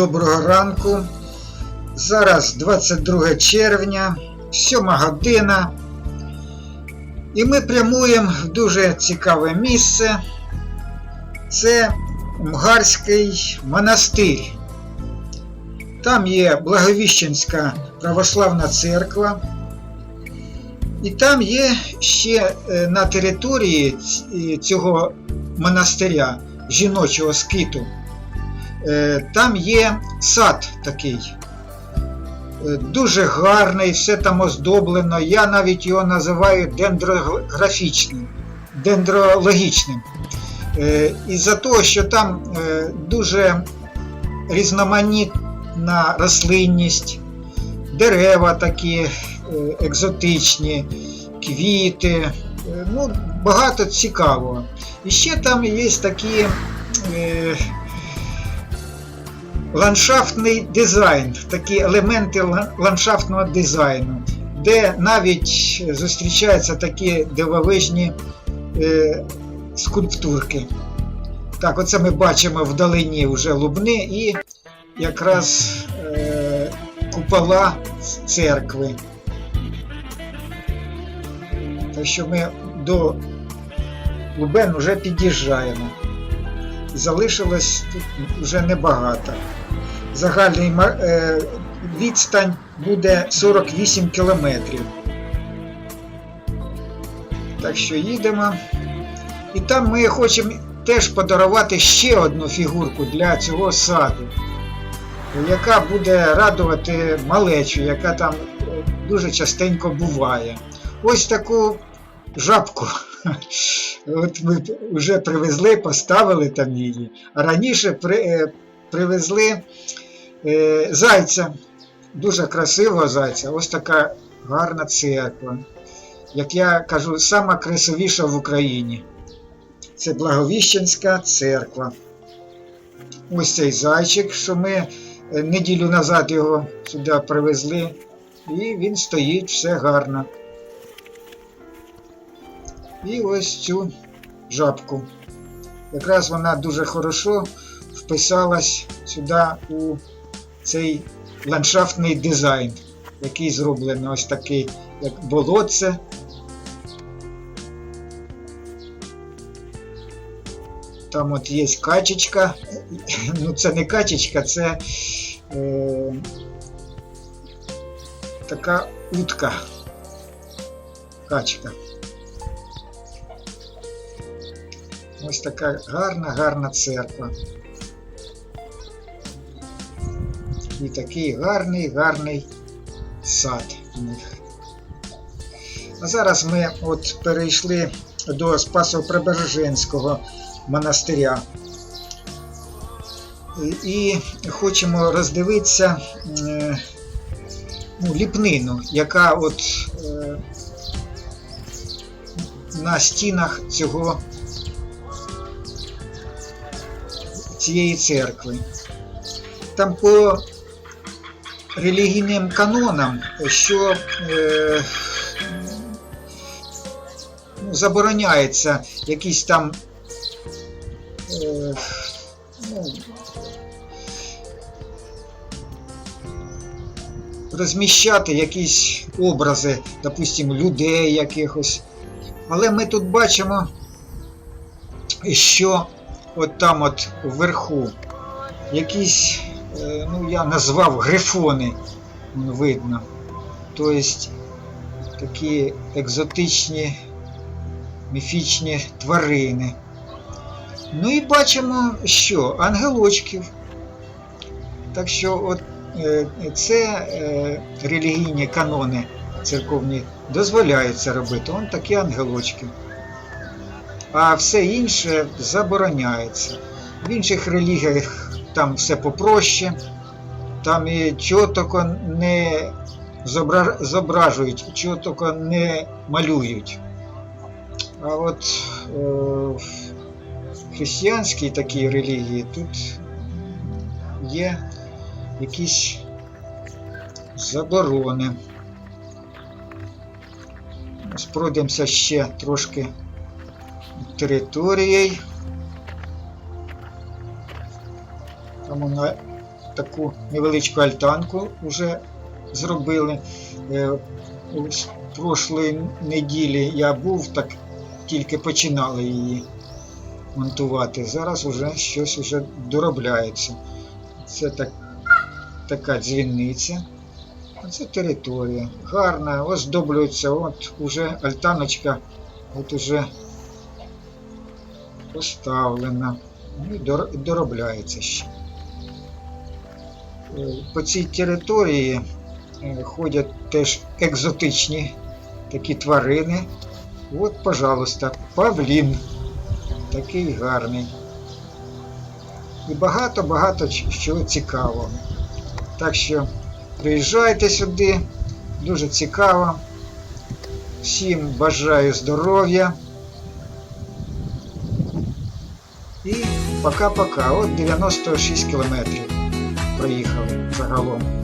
доброго ранку. Зараз 22 червня, 7 година. І ми прямуємо в дуже цікаве місце. Це Мгарський монастир. Там є Благовіщенська православна церква. І там є ще е, на території цього монастиря жіночого скиту. Е, Там є сад такий. Е, Дуже гарний, все там оздоблено. Я навіть його називаю дендрографічним, дендрологічним. Е, Із-за того, що там дуже різноманітна рослинність, дерева такі екзотичні, квіти, ну, багато цікавого. І ще там є такі ландшафтний дизайн, такі елементи ландшафтного дизайну, де навіть зустрічаються такі дивовижні е, скульптурки. Так, оце ми бачимо вдалині вже лубни і якраз е, купола церкви. Так що ми до Лубен вже під'їжджаємо. Залишилось тут вже небагато. Загальний е, відстань буде 48 кілометрів. Так що їдемо. І там ми хочемо теж подарувати ще одну фігурку для цього саду, яка буде радувати малечу, яка там е, дуже частенько буває. Ось таку жабку. От ми вже привезли, поставили там її. А раніше при, е, привезли е, зайця, дуже красивого зайця. Ось така гарна церква. Як я кажу, сама красивіша в Україні. Це Благовіщенська церква. Ось цей зайчик, що ми е, неділю назад його сюди привезли. І він стоїть, все гарно. І ось цю жабку. Якраз вона дуже хорошо вписалась сюди у цей ландшафтний дизайн, який зроблений ось такий, як болотце. Там от є качечка. Ну, це не качечка, це е, така утка. Качка. Ось така гарна, гарна церква. І такий гарний, гарний сад у них. А зараз ми от перейшли до Спасо-Преображенського монастиря. І- І хочемо роздивитися е, ну, ліпнину, яка от е, на стінах цього цієї церкви. Там по релігійним канонам, що е, ну, забороняється якісь там е, ну, розміщати якісь образи, допустимо, людей якихось. Але ми тут бачимо, що от там от вверху якісь, ну я назвав грифони, видно. Тобто такі екзотичні міфічні тварини. Ну і бачимо, що ангелочків. Так що от е, це е, релігійні канони церковні дозволяються робити. Он такі ангелочки а все інше забороняється. В інших релігіях там все попроще, там і чого тільки не зображують, чого тільки не малюють. А от е, в християнській такій релігії тут є якісь заборони. Пройдемося ще трошки територією. Там вона таку невеличку альтанку вже зробили. Е, у прошлої неділі я був, так тільки починали її монтувати. Зараз вже щось вже доробляється. Це так, така дзвіниця. Це територія. Гарна, оздоблюється. От уже альтаночка от уже поставлена. Ну і доробляється ще. По цій території е, ходять теж екзотичні такі тварини. От, пожалуйста, павлін. Такий гарний. І багато-багато чого цікавого. Так що приїжджайте сюди, дуже цікаво. Всім бажаю здоров'я. І пока-пока. От 96 кілометрів проїхали загалом.